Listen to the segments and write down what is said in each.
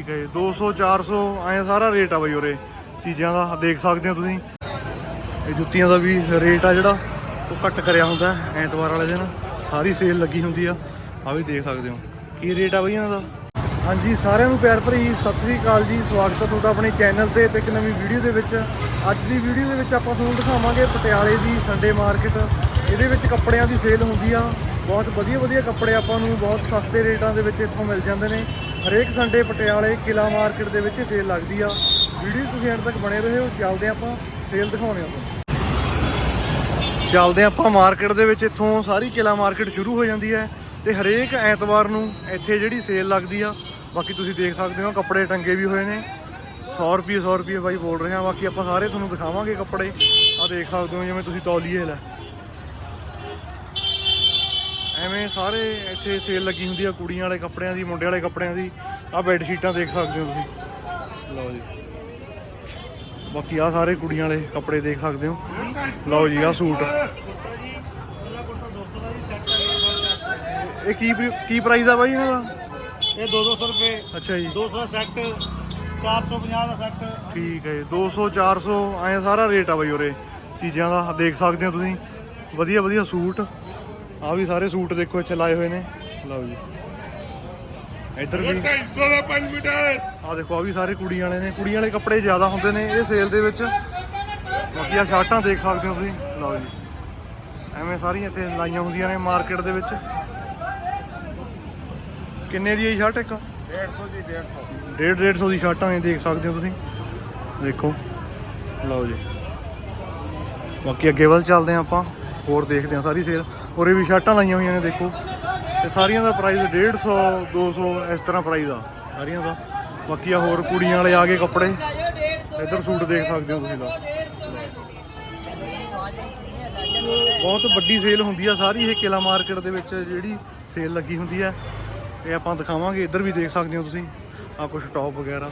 ਠੀਕ ਹੈ ਜੀ 200 400 ਐ ਸਾਰਾ ਰੇਟ ਆ ਬਈ ਉਰੇ ਚੀਜ਼ਾਂ ਦਾ, ਦੇਖ ਸਕਦੇ ਹੋ ਤੁਸੀਂ। ਇਹ ਜੁੱਤੀਆਂ ਦਾ ਵੀ ਰੇਟ ਆ ਜਿਹੜਾ, ਉਹ ਘੱਟ ਕਰਿਆ ਹੁੰਦਾ ਐਤਵਾਰ ਵਾਲੇ ਦਿਨ। ਸਾਰੀ ਸੇਲ ਲੱਗੀ ਹੁੰਦੀ ਆ ਆ ਵੀ ਦੇਖ ਸਕਦੇ ਹੋ। ਕੀ ਰੇਟ ਆ ਬਈ ਇਹਨਾਂ ਦਾ? ਹਾਂਜੀ, ਸਾਰਿਆਂ ਨੂੰ ਪਿਆਰ ਭਰੀ ਸਤਿ ਸ੍ਰੀ ਅਕਾਲ ਜੀ, ਸਵਾਗਤ ਹੈ ਤੁਹਾਡਾ ਆਪਣੇ ਚੈਨਲ ਤੇ ਤੇ ਇੱਕ ਨਵੀਂ ਵੀਡੀਓ ਦੇ ਵਿੱਚ। ਅੱਜ ਦੀ ਵੀਡੀਓ ਦੇ ਵਿੱਚ ਆਪਾਂ ਤੁਹਾਨੂੰ ਦਿਖਾਵਾਂਗੇ ਪਟਿਆਲੇ ਦੀ ਸੰਡੇ ਮਾਰਕੀਟ ਇਹਦੇ ਵਿੱਚ ਕੱਪੜਿਆਂ ਦੀ ਸੇਲ ਹੁੰਦੀ ਆ, ਬਹੁਤ ਵਧੀਆ ਵਧੀਆ ਕੱਪੜੇ ਆਪਾਂ ਨੂੰ, ਬਹੁਤ ਸਸਤੇ ਰੇਟਾਂ ਦੇ ਵਿੱਚ ਇੱਥੋਂ ਮਿਲ ਜਾਂਦੇ ਨੇ। ਹਰੇਕ ਸੰਡੇ ਪਟਿਆਲੇ ਕਿਲਾ ਮਾਰਕੀਟ ਦੇ ਵਿੱਚ ਸੇਲ ਲੱਗਦੀ ਆ। ਵੀਡੀਓ ਤੁਸੀਂ ਐਂਡ ਤੱਕ ਬਣੇ ਰਹੋ। ਚੱਲਦੇ ਆਪਾਂ ਸੇਲ ਦਿਖਾਉਣੇ ਆਪਾਂ ਚੱਲਦੇ ਆਪਾਂ ਮਾਰਕੀਟ ਦੇ ਵਿੱਚ। ਇੱਥੋਂ ਸਾਰੀ ਕਿਲਾ ਮਾਰਕੀਟ ਸ਼ੁਰੂ ਹੋ ਜਾਂਦੀ ਹੈ ਤੇ ਹਰੇਕ ਐਤਵਾਰ ਨੂੰ ਇੱਥੇ ਜਿਹੜੀ ਸੇਲ ਲੱਗਦੀ ਆ, ਬਾਕੀ ਤੁਸੀਂ ਦੇਖ ਸਕਦੇ ਹੋ ਕੱਪੜੇ ਟੰਗੇ ਵੀ ਹੋਏ ਨੇ। 100 ਰੁਪਏ 100 ਰੁਪਏ ਬਾਈ ਬੋਲ ਰਹੇ ਆ। ਬਾਕੀ ਆਪਾਂ ਸਾਰੇ ਤੁਹਾਨੂੰ ਦਿਖਾਵਾਂਗੇ ਕੱਪੜੇ। ਆ ਦੇਖ ਸਕਦੇ ਹੋ ਜਿਵੇਂ ਤੁਸੀਂ ਤੌਲੀਏ ਲੈ। ਐਵੇਂ ਸਾਰੇ ਇੱਥੇ ਸੇਲ ਲੱਗੀ ਹੁੰਦੀ ਆ ਕੁੜੀਆਂ ਵਾਲੇ ਕੱਪੜਿਆਂ ਦੀ ਮੁੰਡੇ ਵਾਲੇ ਕੱਪੜਿਆਂ ਦੀ। ਆ ਬੈੱਡ ਸ਼ੀਟਾਂ ਦੇਖ ਸਕਦੇ ਹੋ ਤੁਸੀਂ। ਲਓ ਜੀ। ਬਾਕੀ ਆ ਸਾਰੇ ਕੁੜੀਆਂ ਵਾਲੇ ਕੱਪੜੇ ਦੇਖ ਸਕਦੇ ਹੋ। ਲਓ ਜੀ ਆ ਸੂਟ। ਇਹ ਕੀ ਕੀ ਪ੍ਰਾਈਸ ਆ ਬਾਈ ਇਹਨਾਂ ਦਾ? ਇਹ 200 ਰੁਪਏ। ਅੱਛਾ ਜੀ। 200 ਸੈੱਟ 450 ਦਾ ਸੈੱਟ। ਠੀਕ ਹੈ ਜੀ। 200 400 ਐ ਸਾਰਾ ਰੇਟ ਆ ਬਾਈ ਉਰੇ ਚੀਜ਼ਾਂ ਦਾ। ਦੇਖ ਸਕਦੇ ਹੋ ਤੁਸੀਂ। ਵਧੀਆ ਵਧੀਆ ਸੂਟ। ਆ ਵੀ ਸਾਰੇ ਸੂਟ ਦੇਖੋ ਇੱਥੇ ਲਾਏ ਹੋਏ ਨੇ। ਲਓ ਜੀ। ਇੱਧਰ ਵੀ 250 ਦਾ 5 ਮੀਟਰ। ਆ ਦੇਖੋ ਆ ਵੀ ਸਾਰੇ ਕੁੜੀਆਂ ਵਾਲੇ ਨੇ। ਕੁੜੀਆਂ ਵਾਲੇ ਕੱਪੜੇ ਜ਼ਿਆਦਾ ਹੁੰਦੇ ਨੇ ਇਹ ਸੇਲ ਦੇ ਵਿੱਚ। ਬਾਕੀ ਆ ਸ਼ਰਟਾਂ ਦੇਖ ਸਕਦੇ ਹੋ ਤੁਸੀਂ। ਲਓ ਜੀ। ਐਵੇਂ ਸਾਰੀਆਂ ਇੱਥੇ ਲਾਈਆਂ ਹੁੰਦੀਆਂ ਨੇ ਮਾਰਕੀਟ ਦੇ ਵਿੱਚ। ਕਿੰਨੇ ਦੀ ਹੈ ਸ਼ਰਟ ਇੱਕ? 150 ਦੀ 150 ਡੇਢ 150 ਦੀ ਸ਼ਰਟਾਂ ਨੇ ਦੇਖ ਸਕਦੇ ਹੋ ਤੁਸੀਂ। ਦੇਖੋ। ਲਓ ਜੀ। ਬਾਕੀ ਅੱਗੇ ਵੱਲ ਚੱਲਦੇ ਹਾਂ ਆਪਾਂ। ਹੋਰ ਦੇਖਦੇ ਹਾਂ ਸਾਰੀ ਸੇਲ ਉਰੇ ਵੀ ਸ਼ਰਟਾਂ ਲਾਈਆਂ ਹੋਈਆਂ ਨੇ, ਦੇਖੋ। ਤੇ ਸਾਰੀਆਂ ਦਾ ਪ੍ਰਾਈਸ 150 200 ਇਸ ਤਰ੍ਹਾਂ ਪ੍ਰਾਈਸ ਆ, ਸਾਰੀਆਂ ਦਾ। ਬਾਕੀ ਆ ਹੋਰ ਕੁੜੀਆਂ ਵਾਲੇ ਆ ਗਏ ਕੱਪੜੇ। ਇੱਧਰ ਸੂਟ ਦੇਖ ਸਕਦੇ ਹੋ ਤੁਸੀਂ ਦਾ ਬਹੁਤ ਵੱਡੀ ਸੇਲ ਹੁੰਦੀ ਆ ਸਾਰੀ ਇਹ ਕਿਲਾ ਮਾਰਕੀਟ ਦੇ ਵਿੱਚ, ਜਿਹੜੀ ਸੇਲ ਲੱਗੀ ਹੁੰਦੀ ਆ। ਇਹ ਆਪਾਂ ਦਿਖਾਵਾਂਗੇ, ਇੱਧਰ ਵੀ ਦੇਖ ਸਕਦੇ ਹੋ ਤੁਸੀਂ। ਆ ਕੁਝ ਟੌਪ ਵਗੈਰਾ,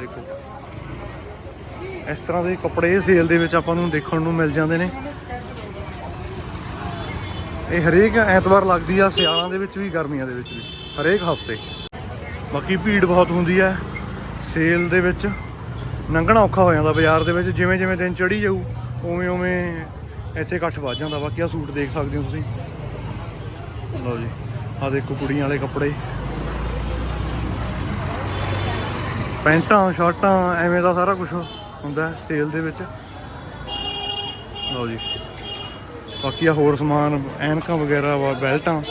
ਦੇਖੋ। ਇਸ ਤਰ੍ਹਾਂ ਦੇ ਕੱਪੜੇ ਸੇਲ ਦੇ ਵਿੱਚ ਆਪਾਂ ਨੂੰ ਦੇਖਣ ਨੂੰ ਮਿਲ ਜਾਂਦੇ ਨੇ। ਇਹ ਹਰੇਕ ਐਤਵਾਰ ਲੱਗਦੀ ਆ, ਸਿਆਲਾਂ ਦੇ ਵਿੱਚ ਵੀ, ਗਰਮੀਆਂ ਦੇ ਵਿੱਚ ਵੀ, ਹਰੇਕ ਹਫ਼ਤੇ। ਬਾਕੀ ਭੀੜ ਬਹੁਤ ਹੁੰਦੀ ਹੈ ਸੇਲ ਦੇ ਵਿੱਚ। ਲੰਘਣਾ ਔਖਾ ਹੋ ਜਾਂਦਾ ਬਾਜ਼ਾਰ ਦੇ ਵਿੱਚ, ਜਿਵੇਂ ਜਿਵੇਂ ਦਿਨ ਚੜੀ ਜਾਊ, ਉਵੇਂ ਉਵੇਂ ਇੱਥੇ ਇਕੱਠ ਵੱਧ ਜਾਂਦਾ। ਬਾਕੀ ਆ ਸੂਟ ਦੇਖ ਸਕਦੇ ਹੋ ਤੁਸੀਂ। ਲਓ ਜੀ ਆ ਦੇਖੋ ਕੁੜੀਆਂ ਵਾਲੇ ਕੱਪੜੇ। ਪੈਂਟਾਂ, ਸ਼ਰਟਾਂ, ਐਵੇਂ ਦਾ ਸਾਰਾ ਕੁਝ ਹੁੰਦਾ ਸੇਲ ਦੇ ਵਿੱਚ। ਲਓ ਜੀ। ਬਾਕੀ ਆ ਹੋਰ ਸਮਾਨ ਐਨਕਾਂ ਵਗੈਰਾ ਵਾ ਬੈਲਟਾਂ।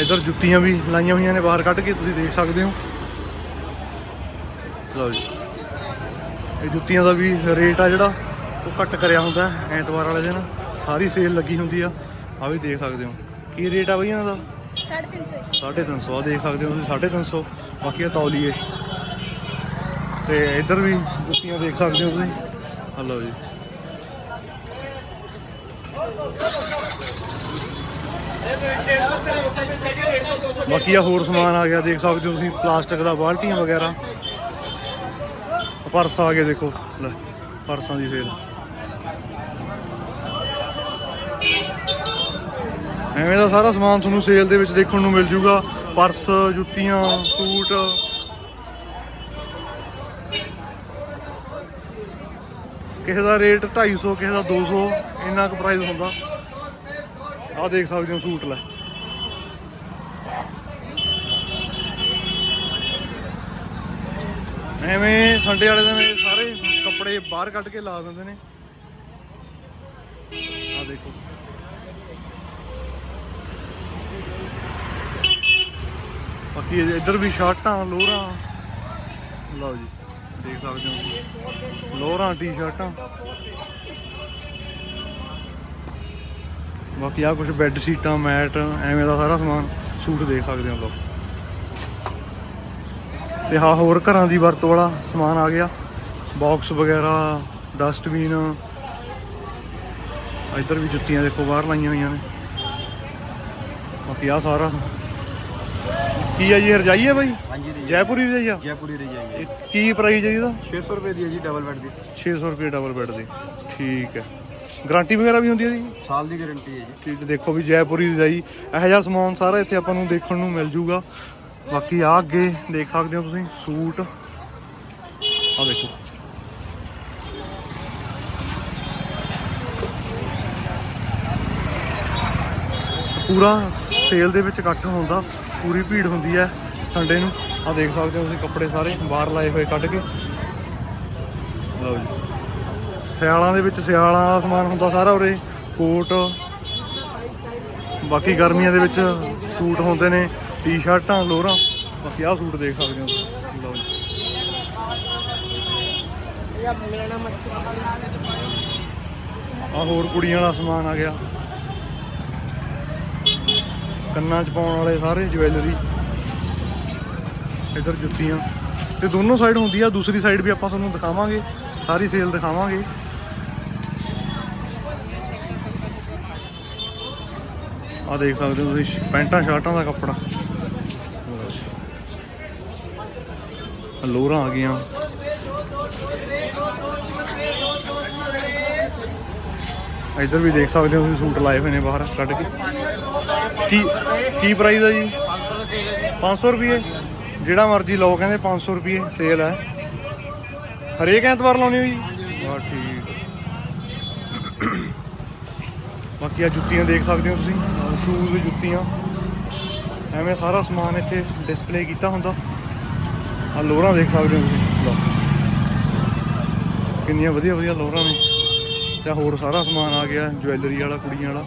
ਇਧਰ ਜੁੱਤੀਆਂ ਵੀ ਲਾਈਆਂ ਹੋਈਆਂ ਨੇ ਬਾਹਰ ਕੱਢ ਕੇ ਤੁਸੀਂ ਦੇਖ ਸਕਦੇ ਹੋ। ਲਓ ਜੀ। ਇਹ ਜੁੱਤੀਆਂ ਦਾ ਵੀ ਰੇਟ ਆ ਜਿਹੜਾ ਉਹ ਘੱਟ ਕਰਿਆ ਹੁੰਦਾ ਐਤਵਾਰ ਵਾਲੇ ਦਿਨ। ਸਾਰੀ ਸੇਲ ਲੱਗੀ ਹੁੰਦੀ ਆ। ਆ ਵੀ ਦੇਖ ਸਕਦੇ ਹੋ। ਕੀ ਰੇਟ ਆ ਬਈ ਇਹਨਾਂ ਦਾ? ਸਾਢੇ ਤਿੰਨ ਸੌ। 350 ਆ ਦੇਖ ਸਕਦੇ ਹੋ ਤੁਸੀਂ 350 ਬਾਕੀ ਆ ਤੌਲੀਏ। ਤੇ ਇੱਧਰ ਵੀ ਜੁੱਤੀਆਂ ਦੇਖ ਸਕਦੇ ਹੋ ਤੁਸੀਂ। ਲਓ ਜੀ। ਬਾਕੀ ਆ ਹੋਰ ਸਮਾਨ ਆ ਗਿਆ ਦੇਖ ਸਕਦੇ ਹੋ ਤੁਸੀਂ ਪਲਾਸਟਿਕ ਦਾ ਬਾਲਟੀਆਂ ਵਗੈਰਾ। ਪਰਸ ਆ ਗਏ ਦੇਖੋ ਲੈ ਪਰਸਾਂ ਦੀ ਸੇਲ ਐਵੇਂ ਦਾ ਸਾਰਾ ਸਮਾਨ ਤੁਹਾਨੂੰ ਸੇਲ ਦੇ ਵਿੱਚ ਦੇਖਣ ਨੂੰ ਮਿਲ ਜੂਗਾ। ਪਰਸ ਜੁੱਤੀਆਂ ਸੂਟ ਕਿਸੇ ਦਾ ਰੇਟ 250 ਕਿਸੇ ਦਾ 200 ਇੰਨਾ ਕੁ ਪ੍ਰਾਈਸ ਹੁੰਦਾ। ਆਹ ਦੇਖ ਸਕਦੇ ਹੋ ਸੂਟ ਲੈ। ਐਵੇਂ ਸੰਡੇ ਵਾਲੇ ਦਿਨ ਸਾਰੇ ਕੱਪੜੇ ਬਾਹਰ ਕੱਢ ਕੇ ਲਾ ਦਿੰਦੇ ਨੇ। ਆਹ ਦੇਖੋ। ਬਾਕੀ ਇੱਧਰ ਵੀ ਸ਼ਰਟਾਂ, ਲੋਰਾਂ। ਲਓ ਜੀ। ਦੇਖ ਸਕਦੇ ਹੋ ਲੋਰਾਂ ਟੀ-ਸ਼ਰਟਾਂ। ਬਾਕੀ ਆ ਕੁਝ ਬੈੱਡ ਸ਼ੀਟਾਂ ਮੈਟ ਐਵੇਂ ਦਾ ਸਾਰਾ ਸਮਾਨ ਸੂਟ ਦੇਖ ਸਕਦੇ ਹੋ ਲੋ ਤੇ ਹਾਂ ਹੋਰ ਘਰਾਂ ਦੀ ਵਰਤੋਂ ਵਾਲਾ ਸਮਾਨ ਆ ਗਿਆ। ਬਾਕਸ ਵਗੈਰਾ ਡਸਟਬਿਨ ਇੱਧਰ ਵੀ ਜੁੱਤੀਆਂ ਦੇਖੋ ਬਾਹਰ ਲਾਈਆਂ ਹੋਈਆਂ ਨੇ। ਬਾਕੀ ਆ ਸਾਰਾ ਕੀ ਹੈ ਜੀ ਰਜਾਈ ਹੈ ਬਾਈ? ਹਾਂਜੀ ਜੈਪੁਰੀ ਰਜਾਈ ਆ? ਜੈਪੁਰੀ ਰਹੀ ਜਾਏਗੀ ਇਹ ਕੀ ਪ੍ਰਾਈਸ ਹੈ ਜੀ ਇਹਦਾ? 600 ਰੁਪਏ ਦੀ ਹੈ ਜੀ ਡਬਲ ਬੈੱਡ ਦੀ। 600 ਰੁਪਏ ਡਬਲ ਬੈੱਡ ਦੀ। ਠੀਕ ਹੈ ਗਾਰੰਟੀ ਵਗੈਰਾ ਵੀ ਹੁੰਦੀ ਹੈ ਜੀ? ਸਾਲ ਦੀ ਗਾਰੰਟੀ ਹੈ ਜੀ। ਚੀਜ਼ ਦੇਖੋ ਵੀ ਜੈਪੁਰੀ ਦੀ ਜਾਈ ਇਹੋ ਜਿਹਾ ਸਮਾਨ ਸਾਰਾ ਇੱਥੇ ਆਪਾਂ ਨੂੰ ਦੇਖਣ ਨੂੰ ਮਿਲ ਜੂਗਾ। ਬਾਕੀ ਆ ਅੱਗੇ ਦੇਖ ਸਕਦੇ ਹੋ ਤੁਸੀਂ ਸੂਟ। ਆ ਦੇਖੋ। ਪੂਰਾ ਸੇਲ ਦੇ ਵਿੱਚ ਇਕੱਠ ਹੁੰਦਾ। ਪੂਰੀ ਭੀੜ ਹੁੰਦੀ ਹੈ ਸੰਡੇ ਨੂੰ। ਆ ਦੇਖ ਸਕਦੇ ਹੋ ਤੁਸੀਂ ਕੱਪੜੇ ਸਾਰੇ, ਬਾਹਰ ਲਾਏ ਹੋਏ ਕੱਢ ਕੇ। ਲਓ ਜੀ। ਸਿਆਲਾਂ ਦੇ ਵਿੱਚ ਸਿਆਲਾਂ ਦਾ ਸਮਾਨ ਹੁੰਦਾ ਸਾਰਾ ਉਰੇ। ਕੋਟ। ਬਾਕੀ ਗਰਮੀਆਂ ਦੇ ਵਿੱਚ ਸੂਟ ਹੁੰਦੇ ਨੇ, ਟੀ-ਸ਼ਰਟਾਂ, ਲੋਰਾਂ। ਬਾਕੀ ਆਹ ਸੂਟ ਦੇਖ ਸਕਦੇ ਹੋ ਲਓ ਜੀ। ਆ ਹੋਰ ਕੁੜੀਆਂ ਵਾਲਾ ਸਮਾਨ ਆ ਗਿਆ। ਕੰਨਾਂ 'ਚ ਪਾਉਣ ਵਾਲੇ ਸਾਰੇ ਜਵੈਲਰੀ ਇਧਰ ਜੁੱਤੀਆਂ। ਤੇ ਦੋਨੋਂ ਸਾਈਡ ਹੁੰਦੀ ਆ, ਦੂਸਰੀ ਸਾਈਡ ਵੀ ਆਪਾਂ ਤੁਹਾਨੂੰ ਦਿਖਾਵਾਂਗੇ, ਸਾਰੀ ਸੇਲ ਦਿਖਾਵਾਂਗੇ। ਆ ਦੇਖ ਸਕਦੇ ਹੋ ਤੁਸੀਂ, ਪੈਂਟਾਂ, ਸ਼ਰਟਾਂ ਦਾ ਕੱਪੜਾ। ਆਹ ਲੋਰਾਂ ਆ ਗਈਆਂ। ਇੱਧਰ ਵੀ ਦੇਖ ਸਕਦੇ ਹੋ ਤੁਸੀਂ, ਸੂਟ ਲਾਏ ਹੋਏ ਨੇ ਬਾਹਰ ਕੱਢ ਕੇ। ਕੀ ਕੀ ਪ੍ਰਾਈਸ ਆ ਜੀ? 500 ਰੁਪਏ। ਜਿਹੜਾ ਮਰਜ਼ੀ ਲਓ ਕਹਿੰਦੇ 500 ਰੁਪਏ ਸੇਲ ਹੈ ਹਰੇਕ ਐਤਵਾਰ ਲਾਉਣੀ ਹੋ ਜੀ? ਵਾਹ ਠੀਕ। ਬਾਕੀ ਆ ਜੁੱਤੀਆਂ ਦੇਖ ਸਕਦੇ ਹੋ ਤੁਸੀਂ। ਸ਼ੂਜ਼ ਜੁੱਤੀਆਂ। ਐਵੇਂ ਸਾਰਾ ਸਮਾਨ ਇੱਥੇ ਡਿਸਪਲੇ ਕੀਤਾ ਹੁੰਦਾ। ਆ ਲੋਰਾਂ ਦੇਖ ਸਕਦੇ ਹੋ ਤੁਸੀਂ। ਲਓ। ਕਿੰਨੀਆਂ ਵਧੀਆ ਵਧੀਆ ਲੋਰਾਂ ਨੇ। ਤੇ ਹੋਰ ਸਾਰਾ ਸਮਾਨ ਆ ਗਿਆ ਜਵੈਲਰੀ ਵਾਲਾ ਕੁੜੀਆਂ ਵਾਲਾ।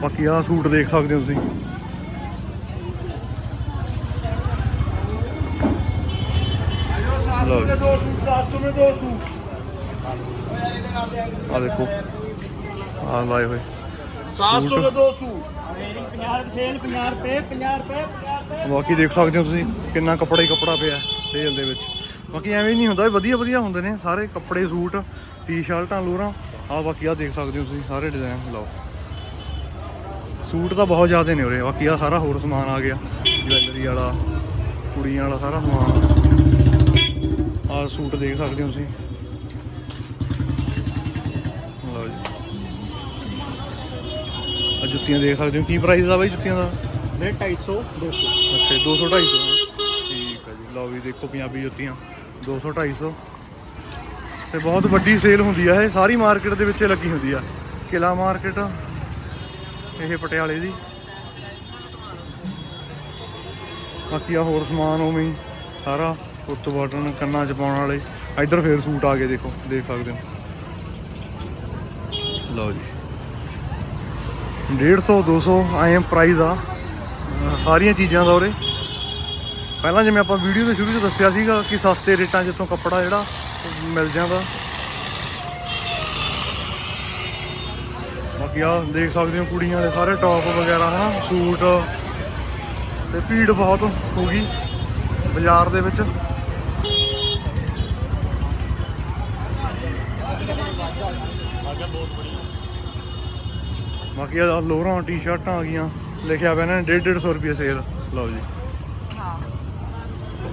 ਬਾਕੀ ਆਹ ਸੂਟ ਦੇਖ ਸਕਦੇ ਹੋ ਤੁਸੀਂ। ਲਓ ਦੇਖੋ। ਆਹ ਲਾਏ ਹੋਏ। 700 ਦੇ 200 ਰੁਪਏ 50 ਰੁਪਏ 50 ਰੁਪਏ ਬਾਕੀ ਦੇਖ ਸਕਦੇ ਹੋ ਤੁਸੀਂ ਕਿੰਨਾ ਕੱਪੜਾ ਹੀ ਕੱਪੜਾ ਪਿਆ ਸੇਲ ਦੇ ਵਿੱਚ। ਬਾਕੀ ਐਵੇਂ ਨਹੀਂ ਹੁੰਦਾ ਵਧੀਆ ਵਧੀਆ ਹੁੰਦੇ ਨੇ ਸਾਰੇ ਕੱਪੜੇ ਸੂਟ ਟੀ-ਸ਼ਰਟਾਂ ਲੋਰਾਂ। ਆਹ ਬਾਕੀ ਆਹ ਦੇਖ ਸਕਦੇ ਹੋ ਤੁਸੀਂ ਸਾਰੇ ਡਿਜ਼ਾਈਨ ਲਓ। ਸੂਟ ਤਾਂ ਬਹੁਤ ਜ਼ਿਆਦਾ ਨੇ ਉਰੇ। ਬਾਕੀ ਆ ਸਾਰਾ ਹੋਰ ਸਮਾਨ ਆ ਗਿਆ। ਜਵੈਲਰੀ ਵਾਲਾ ਕੁੜੀਆਂ ਵਾਲਾ ਸਾਰਾ ਸਮਾਨ। ਆ ਸੂਟ ਦੇਖ ਸਕਦੇ ਹੋ ਤੁਸੀਂ। ਲਓ ਜੀ। ਆ ਜੁੱਤੀਆਂ ਦੇਖ ਸਕਦੇ ਹੋ। ਕੀ ਪ੍ਰਾਈਸ ਆ ਬਾਈ ਜੁੱਤੀਆਂ ਦਾ? ਨੇ 250 200 ਅੱਛਾ 200 250 ਠੀਕ ਆ ਜੀ। ਲਓ ਵੀ ਦੇਖੋ ਪੰਜਾਬੀ ਜੁੱਤੀਆਂ। 200 250 ਤੇ ਬਹੁਤ ਵੱਡੀ ਸੇਲ ਹੁੰਦੀ ਆ ਇਹ। ਸਾਰੀ ਮਾਰਕੀਟ ਦੇ ਵਿੱਚ ਲੱਗੀ ਹੁੰਦੀ ਆ। ਕਿਲਾ ਮਾਰਕੀਟ ਇਹ ਪਟਿਆਲੇ ਦੀ। ਬਾਕੀ ਆ ਹੋਰ ਸਮਾਨ ਉਵੇਂ ਸਾਰਾ ਉੱਤ ਬਟਨ ਕੰਨਾਂ 'ਚ ਪਾਉਣ ਵਾਲੇ। ਇੱਧਰ ਫੇਰ ਸੂਟ ਆ ਗਏ ਦੇਖੋ, ਦੇਖ ਸਕਦੇ ਹੋ। ਲਓ ਜੀ। 150 200 ਆਏ ਪ੍ਰਾਈਸ ਆ। ਸਾਰੀਆਂ ਚੀਜ਼ਾਂ ਦਾ ਉਰੇ। ਪਹਿਲਾਂ ਜਿਵੇਂ ਆਪਾਂ ਵੀਡੀਓ ਦੇ ਸ਼ੁਰੂ 'ਚ ਦੱਸਿਆ ਸੀਗਾ ਕਿ ਸਸਤੇ ਰੇਟਾਂ 'ਚ ਇੱਥੋਂ ਕੱਪੜਾ ਜਿਹੜਾ ਮਿਲ ਜਾਂਦਾ। ਬਾਕੀ ਆ ਦੇਖ ਸਕਦੇ ਹੋ ਕੁੜੀਆਂ ਦੇ ਸਾਰੇ ਟੌਪ ਵਗੈਰਾ, ਹਨਾ? ਸੂਟ। ਤੇ ਭੀੜ ਬਹੁਤ ਹੋ ਗਈ ਬਾਜ਼ਾਰ ਦੇ ਵਿੱਚ। ਬਾਕੀ ਆ ਲੋਰਾਂ ਟੀ-ਸ਼ਰਟਾਂ ਆ ਗਈਆਂ। ਲਿਖਿਆ ਪਿਆ ਨਾ 150 150 ਰੁਪਏ ਸੇਲ ਲਓ ਜੀ।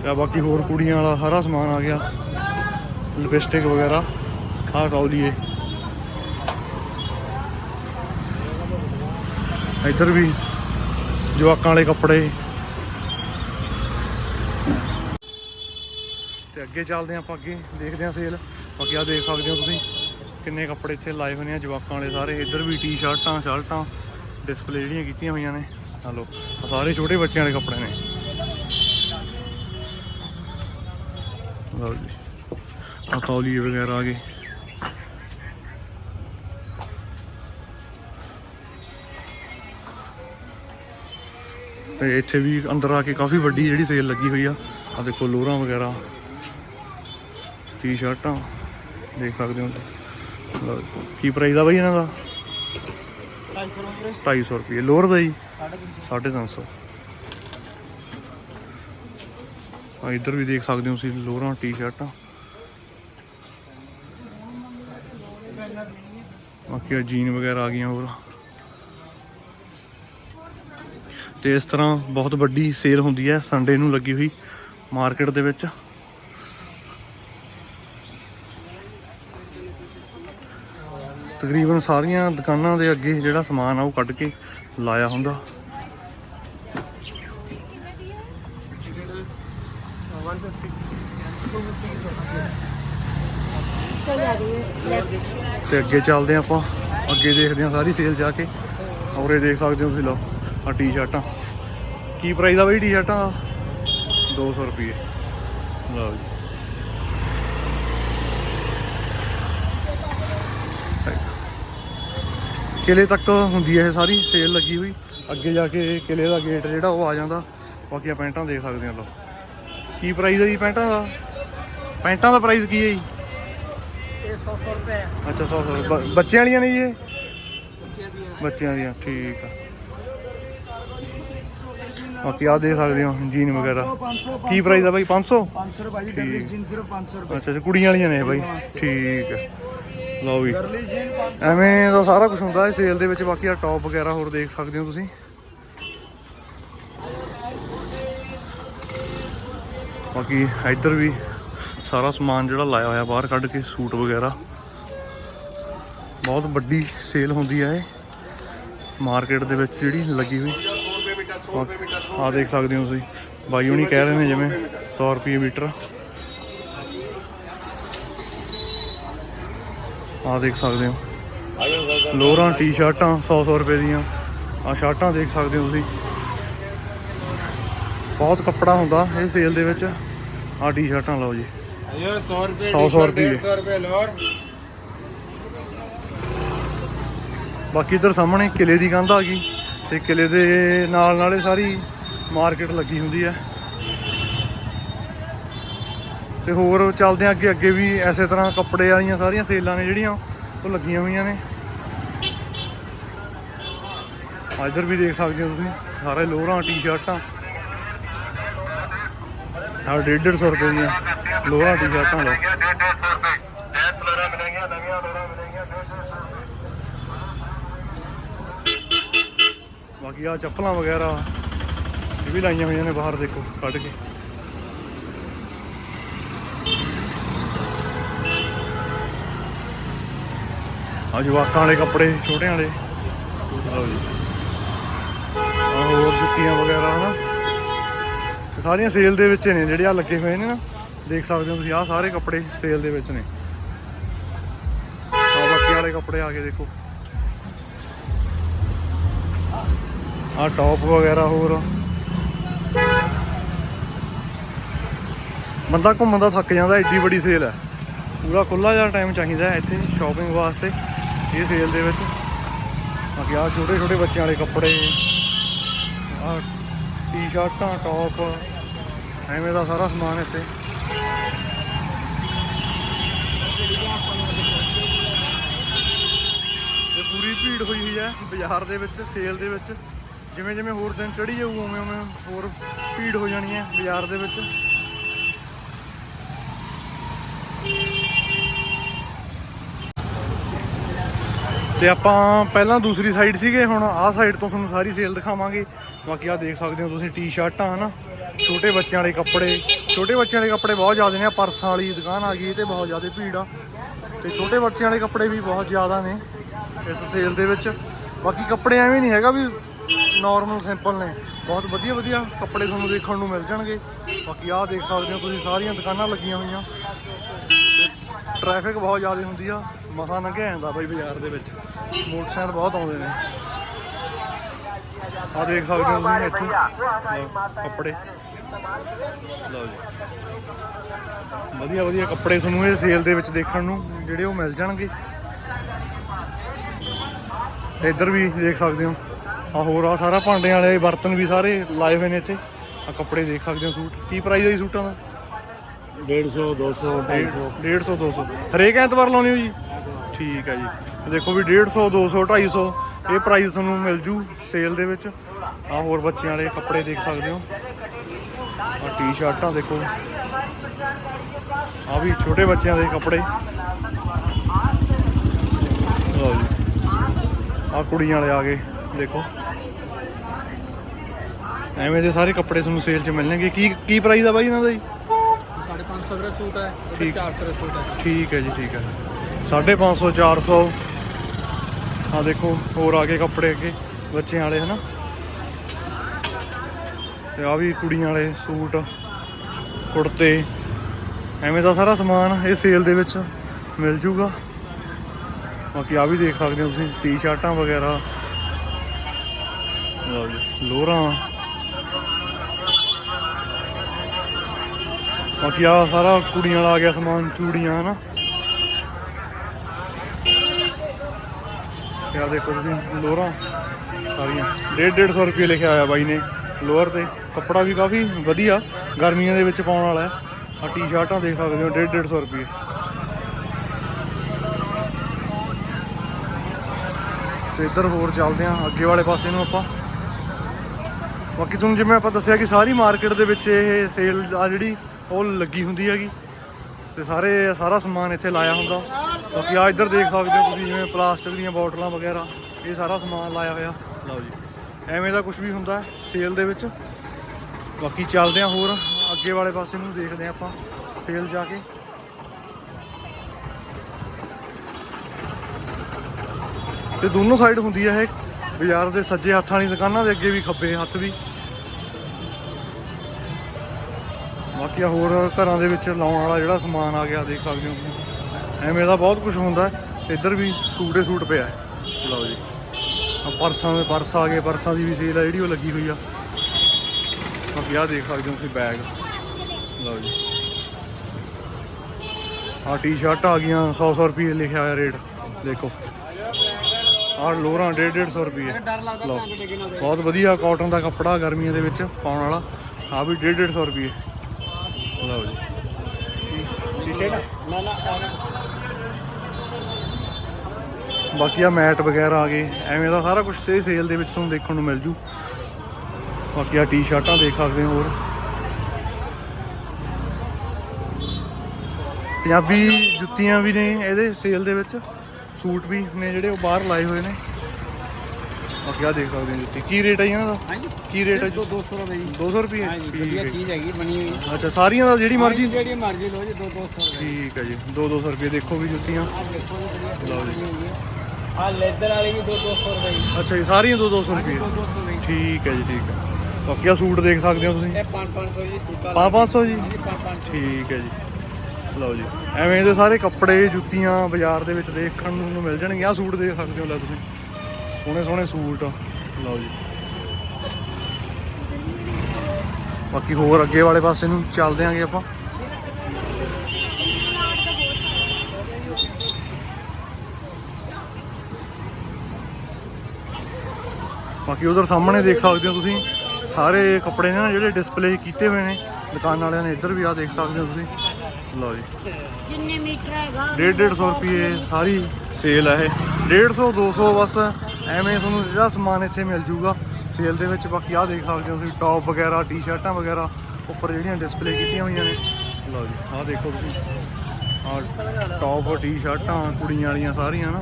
ਤੇ ਬਾਕੀ ਹੋਰ ਕੁੜੀਆਂ ਵਾਲਾ ਸਾਰਾ ਸਮਾਨ ਆ ਗਿਆ। ਲਿਪਸਟਿਕ ਵਗੈਰਾ। ਆਹ ਕੌਲੀਏ ਇੱਧਰ ਵੀ ਜਵਾਕਾਂ ਵਾਲੇ ਕੱਪੜੇ। ਤੇ ਅੱਗੇ ਚੱਲਦੇ ਹਾਂ ਆਪਾਂ ਅੱਗੇ, ਦੇਖਦੇ ਹਾਂ ਸੇਲ ਬਾਕੀ ਆ ਦੇਖ ਸਕਦੇ ਹੋ ਤੁਸੀਂ, ਕਿੰਨੇ ਕੱਪੜੇ ਇੱਥੇ ਲਾਏ ਹੋਏ ਨੇ ਜਵਾਕਾਂ ਵਾਲੇ ਸਾਰੇ। ਇੱਧਰ ਵੀ ਟੀ-ਸ਼ਰਟਾਂ ਸ਼ਰਟਾਂ ਡਿਸਪਲੇ ਜਿਹੜੀਆਂ ਕੀਤੀਆਂ ਹੋਈਆਂ ਨੇ। ਆ ਲਓ ਸਾਰੇ ਛੋਟੇ ਬੱਚਿਆਂ ਵਾਲੇ ਕੱਪੜੇ ਨੇ। ਲਓ ਜੀ ਆ ਤੌਲੀਏ ਵਗੈਰਾ ਆ ਗਏ। ਤੇ ਇੱਥੇ ਵੀ ਅੰਦਰ ਆ ਕੇ ਕਾਫੀ ਵੱਡੀ ਜਿਹੜੀ ਸੇਲ ਲੱਗੀ ਹੋਈ ਆ। ਆ ਦੇਖੋ ਲੋਰਾਂ ਵਗੈਰਾ ਟੀ-ਸ਼ਰਟਾਂ ਦੇਖ ਸਕਦੇ ਹੋ। ਕੀ ਪ੍ਰਾਈਸ ਆ ਬਾਈ ਇਹਨਾਂ ਦਾ? 250 ਰੁਪਏ। ਲੋਰ ਦਾ ਜੀ? 350 ਆ ਇੱਧਰ ਵੀ ਦੇਖ ਸਕਦੇ ਹੋ ਤੁਸੀਂ ਲੋਰਾਂ ਟੀ-ਸ਼ਰਟਾਂ ਬਾਕੀ ਜੀਨ ਵਗੈਰਾ ਆ ਗਈਆਂ ਹੋਰ। ਤੇ ਇਸ ਤਰ੍ਹਾਂ ਬਹੁਤ ਵੱਡੀ ਸੇਲ ਹੁੰਦੀ ਹੈ ਸੰਡੇ ਨੂੰ ਲੱਗੀ ਹੋਈ ਮਾਰਕੀਟ ਦੇ ਵਿੱਚ। ਤਕਰੀਬਨ ਸਾਰੀਆਂ ਦੁਕਾਨਾਂ ਦੇ ਅੱਗੇ ਜਿਹੜਾ ਸਮਾਨ ਆ, ਉਹ ਕੱਢ ਕੇ ਲਾਇਆ ਹੁੰਦਾ। ਤੇ ਅੱਗੇ ਚੱਲਦੇ ਆਪਾਂ। ਅੱਗੇ ਦੇਖਦੇ ਆ ਸਾਰੀ ਸੇਲ ਜਾ ਕੇ। ਔਰੇ ਦੇਖ ਸਕਦੇ ਹੋ ਤੁਸੀਂ, ਲਓ। ਆ ਟੀ-ਸ਼ਰਟਾਂ। ਕੀ ਪ੍ਰਾਈਸ ਆ ਬਈ ਟੀ-ਸ਼ਰਟਾਂ? ਦਾ 200 ਰੁਪਏ। ਲਓ ਜੀ। ਕਿਲੇ ਤੱਕ ਹੁੰਦੀ ਹੈ ਇਹ ਸਾਰੀ ਸੇਲ ਲੱਗੀ ਹੋਈ। ਅੱਗੇ ਜਾ ਕੇ ਕਿਲੇ ਦਾ ਗੇਟ ਜਿਹੜਾ ਉਹ ਆ ਜਾਂਦਾ। ਬਾਕੀ ਆ ਪੈਂਟਾਂ ਦੇਖ ਸਕਦੇ ਹੋ ਲਓ। ਕੀ ਪ੍ਰਾਈਸ ਹੈ ਜੀ ਪੈਂਟਾਂ ਦਾ? ਪੈਂਟਾਂ ਦਾ ਪ੍ਰਾਈਸ ਕੀ ਹੈ ਜੀ? ਅੱਛਾ 100 100 ਬੱਚਿਆਂ ਵਾਲੀਆਂ ਨੇ ਜੀ ਇਹ? ਬੱਚਿਆਂ ਦੀਆਂ ਠੀਕ ਆ। ਬਾਕੀ ਆ ਦੇਖ ਸਕਦੇ ਹੋ ਜੀਨ ਵਗੈਰਾ। ਕੀ ਪ੍ਰਾਈਸ ਆ ਬਾਈ? 500 500 ਰੁਪਏ ਜੀ ਜੀਨ ਸਿਰਫ 500 ਰੁਪਏ। ਅੱਛਾ ਅੱਛਾ ਕੁੜੀਆਂ ਵਾਲੀਆਂ ਨੇ ਬਾਈ। ਠੀਕ ਹੈ। ਲਓ ਵੀ। ਐਵੇਂ ਤਾਂ ਸਾਰਾ ਕੁਝ ਹੁੰਦਾ ਹੈ ਸੇਲ ਦੇ ਵਿੱਚ ਬਾਕੀ ਆ ਟੌਪ ਵਗੈਰਾ ਹੋਰ ਦੇਖ ਸਕਦੇ ਹੋ ਤੁਸੀਂ। ਬਾਕੀ ਇੱਧਰ ਵੀ ਸਾਰਾ ਸਮਾਨ ਜਿਹੜਾ ਲਾਇਆ ਹੋਇਆ ਬਾਹਰ ਕੱਢ ਕੇ ਸੂਟ ਵਗੈਰਾ। ਬਹੁਤ ਵੱਡੀ ਸੇਲ ਹੁੰਦੀ ਹੈ ਇਹ। ਮਾਰਕੀਟ ਦੇ ਵਿੱਚ ਜਿਹੜੀ ਲੱਗੀ ਹੋਈ। ਮੀਟਰ ਆ ਦੇਖ ਸਕਦੇ ਹੋ ਤੁਸੀਂ। ਬਾਈ ਹੁਣੀ ਕਹਿ ਰਹੇ ਨੇ ਜਿਵੇਂ 100 ਰੁਪਏ ਮੀਟਰ। ਆ ਦੇਖ ਸਕਦੇ ਹੋ। ਲੋਰਾਂ ਟੀ-ਸ਼ਰਟਾਂ 100-100 ਰੁਪਏ ਦੀਆਂ। ਆ ਸ਼ਰਟਾਂ ਦੇਖ ਸਕਦੇ ਹੋ ਤੁਸੀਂ। ਬਹੁਤ ਕੱਪੜਾ ਹੁੰਦਾ ਇਹ ਸੇਲ ਦੇ ਵਿੱਚ। ਆ ਟੀ-ਸ਼ਰਟਾਂ ਲਓ ਜੀ। 100 ਰੁਪਏ 100 ਰੁਪਏ ਲੋਰ। ਬਾਕੀ ਇਧਰ ਸਾਹਮਣੇ ਕਿਲੇ ਦੀ ਕੰਧ ਆ ਗਈ। ਤੇ ਕਿਲੇ ਦੇ ਨਾਲ ਨਾਲੇ ਸਾਰੀ ਮਾਰਕੀਟ ਲੱਗੀ ਹੁੰਦੀ ਹੈ ਤੇ ਹੋਰ ਚੱਲਦੇ ਆ ਅੱਗੇ ਅੱਗੇ ਵੀ ਐਸੇ ਤਰ੍ਹਾਂ ਕੱਪੜੇ ਵਾਲੀਆਂ ਸਾਰੀਆਂ ਸੇਲਾਂ ਨੇ ਜਿਹੜੀਆਂ, ਉਹ ਲੱਗੀਆਂ ਹੋਈਆਂ ਨੇ। ਆ ਇੱਧਰ ਵੀ ਦੇਖ ਸਕਦੇ ਹੋ ਤੁਸੀਂ, ਸਾਰੇ ਲੋਰਾਂ ਟੀ-ਸ਼ਰਟਾਂ। ਆ 150 ਰੁਪਏ ਦੀਆਂ ਲੋਹਰਾਂ ਟੀ-ਸ਼ਰਟਾਂ ਲਓ। ਬਾਕੀ ਆ ਚੱਪਲਾਂ ਵਗੈਰਾ ਇਹ ਵੀ ਲਾਈਆਂ ਹੋਈਆਂ ਨੇ ਬਾਹਰ ਦੇਖੋ, ਕੱਢ ਕੇ। ਆ ਜਵਾਕਾਂ ਵਾਲੇ ਕੱਪੜੇ, ਛੋਟਿਆਂ ਵਾਲੇ। ਲਓ ਜੀ। ਆ ਹੋਰ ਜੁੱਤੀਆਂ ਵਗੈਰਾ, ਹਨਾ? ਇਹ ਸਾਰੀਆਂ ਸੇਲ ਦੇ ਵਿੱਚ ਨੇ, ਜਿਹੜੇ ਆ ਲੱਗੇ ਹੋਏ ਨੇ ਨਾ, ਦੇਖ ਸਕਦੇ ਹੋ ਤੁਸੀਂ ਆ ਸਾਰੇ ਕੱਪੜੇ ਸੇਲ ਦੇ ਵਿੱਚ ਨੇ। ਆ ਬੱਚਿਆਂ ਵਾਲੇ ਕੱਪੜੇ ਆ ਕੇ ਦੇਖੋ। ਆ ਟੌਪ ਵਗੈਰਾ ਹੋਰ। ਬੰਦਾ ਘੁੰਮਣ ਦਾ ਥੱਕ ਜਾਂਦਾ, ਏਡੀ ਵੱਡੀ ਸੇਲ ਹੈ ਪੂਰਾ ਖੁੱਲਾ ਜਿਹਾ ਟਾਈਮ ਚਾਹੀਦਾ ਇੱਥੇ ਸ਼ਾਪਿੰਗ ਵਾਸਤੇ, ਇਹ ਸੇਲ ਦੇ ਵਿੱਚ। ਬਾਕੀ ਆ ਛੋਟੇ ਛੋਟੇ ਬੱਚਿਆਂ ਵਾਲੇ ਕੱਪੜੇ ਆ ਟੀ-ਸ਼ਰਟਾਂ ਟੌਪ ਐਵੇਂ ਦਾ ਸਾਰਾ ਸਮਾਨ ਇੱਥੇ। ਇਹ ਪੂਰੀ ਭੀੜ ਹੋਈ ਹੋਈ ਹੈ ਬਾਜ਼ਾਰ ਦੇ ਵਿੱਚ ਸੇਲ ਦੇ ਵਿੱਚ। ਜਿਵੇਂ ਜਿਵੇਂ ਹੋਰ ਦਿਨ ਚੜੀ ਜਾਊ, ਉਵੇਂ ਉਵੇਂ ਹੋਰ ਭੀੜ ਹੋ ਜਾਣੀ ਹੈ ਬਾਜ਼ਾਰ ਦੇ ਵਿੱਚ। ਤੇ ਆਪਾਂ ਪਹਿਲਾਂ ਦੂਸਰੀ ਸਾਈਡ ਸੀਗੇ, ਹੁਣ ਆਹ ਸਾਈਡ ਤੋਂ ਤੁਹਾਨੂੰ ਸਾਰੀ ਸੇਲ ਦਿਖਾਵਾਂਗੇ। ਬਾਕੀ ਆ ਦੇਖ ਸਕਦੇ ਹੋ ਤੁਸੀਂ ਟੀ-ਸ਼ਰਟਾਂ ਹਨਾ? ਛੋਟੇ ਬੱਚਿਆਂ ਵਾਲੇ ਕੱਪੜੇ, ਛੋਟੇ ਬੱਚਿਆਂ ਵਾਲੇ ਕੱਪੜੇ ਬਹੁਤ ਜ਼ਿਆਦਾ ਨੇ ਆ ਪਰਸਾਂ ਵਾਲੀ ਦੁਕਾਨ ਆ ਗਈ, ਇਹ ਤੇ ਬਹੁਤ ਜ਼ਿਆਦਾ ਭੀੜ ਆ। ਤੇ ਛੋਟੇ ਬੱਚਿਆਂ ਵਾਲੇ ਕੱਪੜੇ ਵੀ ਬਹੁਤ ਜ਼ਿਆਦਾ ਨੇ ਇਸ ਸੇਲ ਦੇ ਵਿੱਚ। ਬਾਕੀ ਕੱਪੜੇ ਐਵੇਂ ਨਹੀਂ ਹੈਗਾ ਵੀ ਨਾਰਮਲ ਸਿੰਪਲ ਨੇ। ਬਹੁਤ ਵਧੀਆ ਵਧੀਆ ਕੱਪੜੇ ਤੁਹਾਨੂੰ ਦੇਖਣ ਨੂੰ ਮਿਲ ਜਾਣਗੇ। ਬਾਕੀ ਆਹ ਦੇਖ ਸਕਦੇ ਹੋ ਤੁਸੀਂ, ਸਾਰੀਆਂ ਦੁਕਾਨਾਂ ਲੱਗੀਆਂ ਹੋਈਆਂ। ਟ੍ਰੈਫਿਕ ਬਹੁਤ ਜ਼ਿਆਦਾ ਹੁੰਦੀ ਆ। ਮਸਾ ਲੰਘਿਆ ਜਾਂਦਾ ਬਾਈ ਬਾਜ਼ਾਰ ਦੇ ਵਿੱਚ। ਮੋਟਰਸਾਈਕਲ ਬਹੁਤ ਆਉਂਦੇ ਨੇ। ਆ ਦੇਖ ਸਕਦੇ ਹੋ ਤੁਸੀਂ ਇੱਥੇ। ਕੱਪੜੇ। ਲਓ ਜੀ। ਵਧੀਆ ਵਧੀਆ ਕੱਪੜੇ ਤੁਹਾਨੂੰ ਇਹ ਸੇਲ ਦੇ ਵਿੱਚ ਦੇਖਣ ਨੂੰ ਜਿਹੜੇ ਉਹ ਮਿਲ ਜਾਣਗੇ। ਇੱਧਰ ਵੀ ਦੇਖ ਸਕਦੇ ਹੋ। ਆ ਹੋਰ ਆ ਸਾਰਾ ਭਾਂਡਿਆਂ ਵਾਲੇ ਬਰਤਨ ਵੀ ਸਾਰੇ ਲਾਏ ਹੋਏ ਨੇ ਇੱਥੇ। ਆ ਕੱਪੜੇ ਦੇਖ ਸਕਦੇ ਹੋ ਸੂਟ। ਕੀ ਪ੍ਰਾਈਸ ਹੈ ਜੀ ਸੂਟਾਂ ਦਾ? 150 200 250 150 200 ਹਰੇਕ ਐਤਵਾਰ ਲਾਉਂਦੇ ਹੋ ਜੀ? ਠੀਕ ਹੈ ਜੀ। ਦੇਖੋ ਵੀ 150 200 250 ਇਹ ਪ੍ਰਾਈਸ ਤੁਹਾਨੂੰ ਮਿਲ ਜੂ ਸੇਲ ਦੇ ਵਿੱਚ। ਆ ਹੋਰ ਬੱਚਿਆਂ ਵਾਲੇ ਕੱਪੜੇ ਦੇਖ ਸਕਦੇ ਹੋ। ਆ ਟੀ-ਸ਼ਰਟਾਂ ਦੇਖੋ। ਆ ਵੀ ਛੋਟੇ ਬੱਚਿਆਂ ਦੇ ਕੱਪੜੇ। ਲਓ ਜੀ। ਆ ਕੁੜੀਆਂ ਵਾਲੇ ਆ ਗਏ ਦੇਖੋ। ਐਵੇਂ ਦੇ ਸਾਰੇ ਕੱਪੜੇ ਤੁਹਾਨੂੰ ਸੇਲ 'ਚ ਮਿਲਣਗੇ। ਕੀ ਕੀ ਪ੍ਰਾਈਸ ਆ ਬਾਈ ਇਹਨਾਂ ਦਾ ਜੀ? 550 ਦਾ ਸੂਟ ਹੈ ਉਹਦਾ ਠੀਕ। 400 ਦਾ ਹੈ। ਠੀਕ ਹੈ ਜੀ ਠੀਕ ਹੈ। 550 400 ਆ ਦੇਖੋ ਹੋਰ ਆ ਗਏ ਕੱਪੜੇ ਅੱਗੇ ਬੱਚਿਆਂ ਵਾਲੇ ਹਨਾ? ਤੇ ਆ ਵੀ ਕੁੜੀਆਂ ਵਾਲੇ ਸੂਟ ਕੁੜਤੇ। ਐਵੇਂ ਦਾ ਸਾਰਾ ਸਮਾਨ ਇਹ ਸੇਲ ਦੇ ਵਿੱਚ ਮਿਲ ਜੂਗਾ। ਬਾਕੀ ਆ ਵੀ ਦੇਖ ਸਕਦੇ ਹੋ ਤੁਸੀਂ ਟੀ-ਸ਼ਰਟਾਂ ਵਗੈਰਾ। ਲਓ ਲੋਰਾਂ ਬਾਕੀ ਆ ਸਾਰਾ ਕੁੜੀਆਂ ਵਾਲਾ ਆ ਗਿਆ ਸਮਾਨ, ਚੂੜੀਆਂ, ਹਨਾ। ਤੇ ਦੇਖੋ ਤੁਸੀਂ, ਲੋਰਾਂ, ਸਾਰੀਆਂ। 1.5 150 ਰੁਪਏ ਲਿਖਿਆ ਆਇਆ ਬਾਈ ਨੇ ਲੋਅਰ ਤੇ। ਕੱਪੜਾ ਵੀ ਕਾਫੀ ਵਧੀਆ, ਗਰਮੀਆਂ ਦੇ ਵਿੱਚ ਪਾਉਣ ਵਾਲਾ ਆ ਟੀ-ਸ਼ਰਟਾਂ ਦੇਖ ਸਕਦੇ ਹੋ 1.5 150 ਰੁਪਏ। ਤੇ ਇੱਧਰ ਹੋਰ ਚੱਲਦੇ ਆ ਅੱਗੇ ਵਾਲੇ ਪਾਸੇ ਨੂੰ ਆਪਾਂ। ਬਾਕੀ ਤੁਹਾਨੂੰ ਜਿਵੇਂ ਆਪਾਂ ਦੱਸਿਆ ਕਿ ਸਾਰੀ ਮਾਰਕੀਟ ਦੇ ਵਿੱਚ ਇਹ ਸੇਲ ਆ ਜਿਹੜੀ ਉਹ ਲੱਗੀ ਹੁੰਦੀ ਹੈਗੀ। ਤੇ ਸਾਰੇ ਸਾਰਾ ਸਮਾਨ ਇੱਥੇ ਲਾਇਆ ਹੁੰਦਾ। ਬਾਕੀ ਆ ਇੱਧਰ ਦੇਖ ਸਕਦੇ ਹੋ ਤੁਸੀਂ ਜਿਵੇਂ ਪਲਾਸਟਿਕ ਦੀਆਂ ਬੋਟਲਾਂ ਵਗੈਰਾ ਇਹ ਸਾਰਾ ਸਮਾਨ ਲਾਇਆ ਹੋਇਆ। ਲਓ ਜੀ। ਐਵੇਂ ਦਾ ਕੁਝ ਵੀ ਹੁੰਦਾ ਸੇਲ ਦੇ ਵਿੱਚ। ਬਾਕੀ ਚੱਲਦੇ ਆ ਹੋਰ ਅੱਗੇ ਵਾਲੇ ਪਾਸੇ ਨੂੰ ਦੇਖਦੇ ਆ ਆਪਾਂ ਸੇਲ ਜਾ ਕੇ। ਤੇ ਦੋਨੋਂ ਸਾਈਡ ਹੁੰਦੀ ਹੈ ਇਹ ਬਾਜ਼ਾਰ ਦੇ ਸੱਜੇ ਹੱਥ ਵਾਲੀ ਦੁਕਾਨਾਂ ਦੇ ਅੱਗੇ ਵੀ ਖੱਬੇ ਹੱਥ ਵੀ। ਬਾਕੀ ਆਹ ਹੋਰ ਘਰਾਂ ਦੇ ਵਿੱਚ ਲਾਉਣ ਵਾਲਾ ਜਿਹੜਾ ਸਮਾਨ ਆ ਗਿਆ ਦੇਖ ਸਕਦੇ ਹੋ ਤੁਸੀਂ। ਐਵੇਂ ਦਾ ਬਹੁਤ ਕੁਝ ਹੁੰਦਾ। ਇੱਧਰ ਵੀ ਸੂਟੇ ਸੂਟ ਪਿਆ ਲਓ ਜੀ। ਆ ਪਰਸਾਂ ਦੇ ਪਰਸ ਆ ਗਏ। ਪਰਸਾਂ ਦੀ ਵੀ ਸੇਲ ਆ ਜਿਹੜੀ ਉਹ ਲੱਗੀ ਹੋਈ ਆ। ਬਾਕੀ ਆਹ ਦੇਖ ਸਕਦੇ ਹੋ ਤੁਸੀਂ ਬੈਗ ਲਓ ਜੀ। ਆ ਟੀ-ਸ਼ਰਟ ਆ ਗਈਆਂ 100 100 ਰੁਪਏ ਲਿਖਿਆ ਹੋਇਆ ਰੇਟ ਦੇਖੋ। ਆਹ ਲੋਰਾਂ 150 150 ਰੁਪਏ। ਲਓ। ਬਹੁਤ ਵਧੀਆ ਕਾਟਨ ਦਾ ਕੱਪੜਾ ਗਰਮੀਆਂ ਦੇ ਵਿੱਚ ਪਾਉਣ ਵਾਲਾ। ਆ ਵੀ 150 150 ਰੁਪਏ। ਲਓ ਜੀ। ਬਾਕੀ ਆ ਮੈਟ ਵਗੈਰਾ ਆ ਗਏ, ਐਵੇਂ ਦਾ ਸਾਰਾ ਕੁਝ ਤੇ ਸੇਲ ਦੇ ਵਿੱਚ ਤੁਹਾਨੂੰ ਦੇਖਣ ਨੂੰ ਮਿਲ ਜੂ। ਬਾਕੀ ਆ ਟੀ-ਸ਼ਰਟਾਂ ਦੇਖ ਸਕਦੇ ਹੋ ਹੋਰ। ਪੰਜਾਬੀ ਜੁੱਤੀਆਂ ਵੀ ਨੇ ਇਹਦੇ ਸੇਲ ਦੇ ਵਿੱਚ। ਸੂਟ ਵੀ ਨੇ ਜਿਹੜੇ ਉਹ ਬਾਹਰ ਲਾਏ ਹੋਏ ਨੇ। ਆ ਦੇਖ ਸਕਦੇ ਹੋ ਜੁੱਤੀ ਕੀ ਰੇਟ ਹੈ ਜੀ ਇਹਨਾਂ ਦਾ? ਹਾਂਜੀ। ਕੀ ਰੇਟ ਹੈ ਜੀ? 200 ਰੁਪਏ ਜੀ। 200 ਰੁਪਏ? ਹਾਂਜੀ ਵਧੀਆ ਚੀਜ਼ ਹੈਗੀ ਬਣੀ ਹੋਈ। ਅੱਛਾ ਸਾਰੀਆਂ ਦਾ ਜਿਹੜੀ ਮਰਜ਼ੀ? ਜਿਹੜੀ ਮਰਜ਼ੀ ਲਓ ਜੀ 2 200 ਰੁਪਏ। ਠੀਕ ਹੈ ਜੀ। 2-200 ਰੁਪਏ ਦੇਖੋ ਵੀ ਜੁੱਤੀਆਂ। ਆ ਦੇਖੋ ਜੀ ਵਧੀਆ ਲਓ ਜੀ। ਬਣੀ ਹੋਈ ਹੈ। ਆ ਲੈਦਰ ਵਾਲੀ ਵੀ 2 200 ਰੁਪਏ ਜੀ। ਅੱਛਾ ਜੀ ਸਾਰੀਆਂ 2-200 ਰੁਪਏ। 2 200 ਰੁਪਏ। ਠੀਕ ਹੈ ਜੀ ਠੀਕ ਹੈ। ਬਾਕੀ ਆ ਸੂਟ ਦੇਖ ਸਕਦੇ ਹੋ ਤੁਸੀਂ। ਇਹ 5 500 ਜੀ ਸੂਟਾ 5-500 ਜੀ? 5 500 ਠੀਕ ਹੈ ਜੀ। ਲਓ ਜੀ। ਐਵੇਂ ਦੇ ਸਾਰੇ ਕੱਪੜੇ ਜੁੱਤੀਆਂ ਬਾਜ਼ਾਰ ਦੇ ਵਿੱਚ ਦੇਖਣ ਨੂੰ ਮਿਲ ਜਾਣਗੇ। ਆ ਸੂਟ ਦੇਖ ਸਕਦੇ ਹੋ ਲੈ ਤੁਸੀਂ। ਸੋਹਣੇ ਸੋਹਣੇ ਸੂਟ ਲਓ ਜੀ। ਬਾਕੀ ਹੋਰ ਅੱਗੇ ਵਾਲੇ ਪਾਸੇ ਨੂੰ ਚੱਲਦੇ ਆਂਗੇ ਆਪਾਂ। ਬਾਕੀ ਉਧਰ ਸਾਹਮਣੇ ਦੇਖ ਸਕਦੇ ਹੋ ਤੁਸੀਂ। ਸਾਰੇ ਕੱਪੜੇ ਨੇ ਜਿਹੜੇ ਡਿਸਪਲੇ ਕੀਤੇ ਹੋਏ ਨੇ। ਦੁਕਾਨ ਵਾਲਿਆਂ ਨੇ ਇੱਧਰ ਵੀ ਆ ਦੇਖ ਸਕਦੇ ਹੋ ਤੁਸੀਂ। ਲਓ ਜੀ। ਜਿੰਨੇ ਮੀਟਰ ਹੈਗਾ 150 ਰੁਪਏ ਸਾਰੀ ਸੇਲ ਹੈ ਇਹ। 150 200 ਬਸ ਐਵੇਂ ਤੁਹਾਨੂੰ ਜਿਹੜਾ ਸਮਾਨ ਇੱਥੇ ਮਿਲ ਜੂਗਾ ਸੇਲ ਦੇ ਵਿੱਚ ਬਾਕੀ ਆਹ ਦੇਖ ਸਕਦੇ ਹੋ ਤੁਸੀਂ ਟੌਪ ਵਗੈਰਾ ਟੀ-ਸ਼ਰਟਾਂ ਵਗੈਰਾ ਉੱਪਰ ਜਿਹੜੀਆਂ ਡਿਸਪਲੇ ਕੀਤੀਆਂ ਹੋਈਆਂ ਨੇ। ਲਓ ਜੀ ਆਹ ਦੇਖੋ ਤੁਸੀਂ। ਆਹ ਟੌਪ ਟੀ-ਸ਼ਰਟਾਂ ਕੁੜੀਆਂ ਵਾਲੀਆਂ ਸਾਰੀਆਂ ਨਾ।